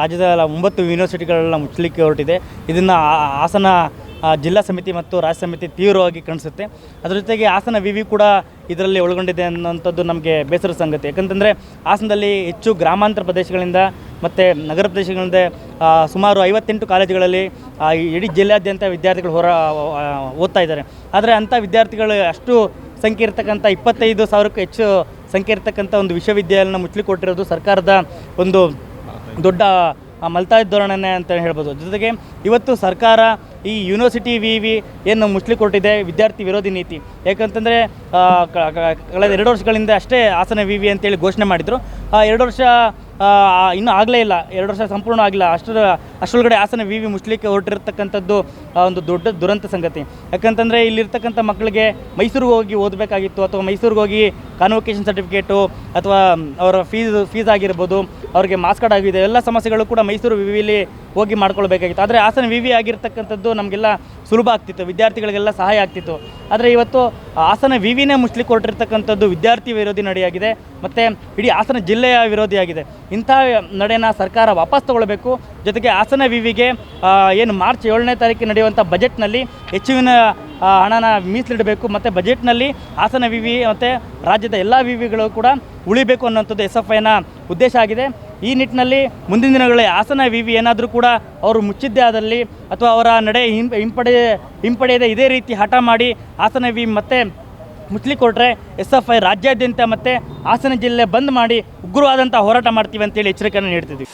ರಾಜ್ಯದ ಒಂಬತ್ತು ಯೂನಿವರ್ಸಿಟಿಗಳನ್ನ ಮುಚ್ಚಲಿಕ್ಕೆ ಹೊರಟಿದೆ. ಇದನ್ನು ಹಾಸನ ಜಿಲ್ಲಾ ಸಮಿತಿ ಮತ್ತು ರಾಜ್ಯ ಸಮಿತಿ ತೀವ್ರವಾಗಿ ಕಾಣಿಸುತ್ತೆ ಅದರ ಜೊತೆಗೆ ಹಾಸನ ವಿ ವಿ ಕೂಡ ಇದರಲ್ಲಿ ಒಳಗೊಂಡಿದೆ ಅನ್ನೋಂಥದ್ದು ನಮಗೆ ಬೇಸರ ಸಂಗತಿ. ಯಾಕಂತಂದರೆ ಹಾಸನದಲ್ಲಿ ಹೆಚ್ಚು ಗ್ರಾಮಾಂತರ ಪ್ರದೇಶಗಳಿಂದ ಮತ್ತು ನಗರ ಪ್ರದೇಶಗಳಿಂದ ಸುಮಾರು ಐವತ್ತೆಂಟು ಕಾಲೇಜುಗಳಲ್ಲಿ ಇಡೀ ಜಿಲ್ಲೆಯಾದ್ಯಂತ ವಿದ್ಯಾರ್ಥಿಗಳು ಹೊರ ಓದ್ತಾ ಇದ್ದಾರೆ. ಆದರೆ ಅಂಥ ವಿದ್ಯಾರ್ಥಿಗಳು ಅಷ್ಟು ಸಂಖ್ಯೆ ಇರ್ತಕ್ಕಂಥ ಇಪ್ಪತ್ತೈದು ಸಾವಿರಕ್ಕೂ ಹೆಚ್ಚು ಸಂಖ್ಯೆ ಇರ್ತಕ್ಕಂಥ ಒಂದು ವಿಶ್ವವಿದ್ಯಾಲಯನ ಮುಚ್ಚಲಿಕ್ಕೆ ಕೊಟ್ಟಿರೋದು ಸರ್ಕಾರದ ಒಂದು ದೊಡ್ಡ ಮಲ್ತಾಯ ಧೋರಣೆ ಅಂತ ಹೇಳ್ಬೋದು. ಜೊತೆಗೆ ಇವತ್ತು ಸರ್ಕಾರ ಈ ಯೂನಿವರ್ಸಿಟಿ ವಿ ವಿ ಏನು ಮುಚ್ಚಲಿ ಕೊಟ್ಟಿದೆ, ವಿದ್ಯಾರ್ಥಿ ವಿರೋಧಿ ನೀತಿ. ಯಾಕಂತಂದರೆ ಕಳೆದ ಎರಡು ವರ್ಷಗಳಿಂದ ಅಷ್ಟೇ ಹಾಸನ ವಿ ವಿ ಅಂತೇಳಿ ಘೋಷಣೆ ಮಾಡಿದರು. ಎರಡು ವರ್ಷ ಇನ್ನೂ ಆಗಲೇ ಇಲ್ಲ. ಎರಡು ವರ್ಷ ಸಂಪೂರ್ಣ ಆಗಿಲ್ಲ. ಅಷ್ಟರ, ಅಷ್ಟರೊಳಗಡೆ ಹಾಸನ ವಿ ವಿ ಮುಚ್ಚಲಿಕ್ಕೆ ಹೊರಟಿರ್ತಕ್ಕಂಥದ್ದು ಒಂದು ದೊಡ್ಡ ದುರಂತ ಸಂಗತಿ. ಯಾಕಂತಂದರೆ ಇಲ್ಲಿರ್ತಕ್ಕಂಥ ಮಕ್ಕಳಿಗೆ ಮೈಸೂರಿಗೆ ಹೋಗಿ ಓದಬೇಕಾಗಿತ್ತು, ಅಥವಾ ಮೈಸೂರಿಗೆ ಹೋಗಿ ಕಾನ್ವೊಕೇಶನ್ ಸರ್ಟಿಫಿಕೇಟು ಅಥವಾ, ಅವರ ಫೀಸ್ ಫೀಸ್ ಆಗಿರ್ಬೋದು ಅವ್ರಿಗೆ ಮಾಸ್ಕಡ್ ಆಗಿದೆ. ಎಲ್ಲ ಸಮಸ್ಯೆಗಳು ಕೂಡ ಮೈಸೂರು ವಿ ವಿಲಿ ಹೋಗಿ ಮಾಡ್ಕೊಳ್ಬೇಕಾಗಿತ್ತು. ಆದರೆ ಹಾಸನ ವಿವಿ ಆಗಿರ್ತಕ್ಕಂಥದ್ದು ನಮಗೆಲ್ಲ ಸುಲಭ ಆಗ್ತಿತ್ತು. ವಿದ್ಯಾರ್ಥಿಗಳಿಗೆಲ್ಲ ಸಹಾಯ ಆಗ್ತಿತ್ತು. ಆದರೆ ಇವತ್ತು ಹಾಸನ ವಿವಿನೇ ಮುಚ್ಲಿಕ್ಕೆ ಹೊರಟಿರ್ತಕ್ಕಂಥದ್ದು ವಿದ್ಯಾರ್ಥಿ ವಿರೋಧಿ ನಡೆಯಾಗಿದೆ. ಮತ್ತು ಇಡೀ ಹಾಸನ ಜಿಲ್ಲೆಯ ವಿರೋಧಿಯಾಗಿದೆ ಇಂಥ ನಡೆನ ಸರ್ಕಾರ ವಾಪಸ್ ತಗೊಳ್ಬೇಕು. ಜೊತೆಗೆ ಹಾಸನ ವಿವಿಗೆ ಏನು ಮಾರ್ಚ್ ಏಳನೇ ತಾರೀಕಿಗೆ ನಡೆಯುವಂಥ ಬಜೆಟ್ನಲ್ಲಿ ಹೆಚ್ಚುವಿನ ಹಣನ ಮೀಸಲಿಡಬೇಕು. ಮತ್ತು ಬಜೆಟ್ನಲ್ಲಿ ಹಾಸನ ವಿವಿ ಮತ್ತು ರಾಜ್ಯದ ಎಲ್ಲ ವಿವಿಗಳು ಕೂಡ ಉಳಿಬೇಕು ಅನ್ನೋಂಥದ್ದು ಎಸ್ ಎಫ್ ಐನ ಉದ್ದೇಶ ಆಗಿದೆ. ಈ ನಿಟ್ಟಿನಲ್ಲಿ ಮುಂದಿನ ದಿನಗಳಲ್ಲಿ ಹಾಸನ ವಿ ವಿ ಏನಾದರೂ ಕೂಡ ಅವರು ಮುಚ್ಚಿದ್ದೇ ಆದಲ್ಲಿ ಅಥವಾ ಅವರ ನಡೆ ಹಿಂ ಹಿಂಪಡೆ, ಹಿಂಪಡೆಯದೆ ಇದೇ ರೀತಿ ಹಠ ಮಾಡಿ ಹಾಸನ ವಿ ಮತ್ತೆ ಮುಚ್ಲಿಕ್ಕೆ ಕೊಟ್ಟರೆ ಎಸ್ ಎಫ್ ಐ ರಾಜ್ಯಾದ್ಯಂತ ಮತ್ತು ಹಾಸನ ಜಿಲ್ಲೆ ಬಂದ್ ಮಾಡಿ ಉಗ್ರವಾದಂಥ ಹೋರಾಟ ಮಾಡ್ತೀವಿ ಅಂತೇಳಿ ಎಚ್ಚರಿಕೆಯನ್ನು ನೀಡ್ತಿದ್ವಿ.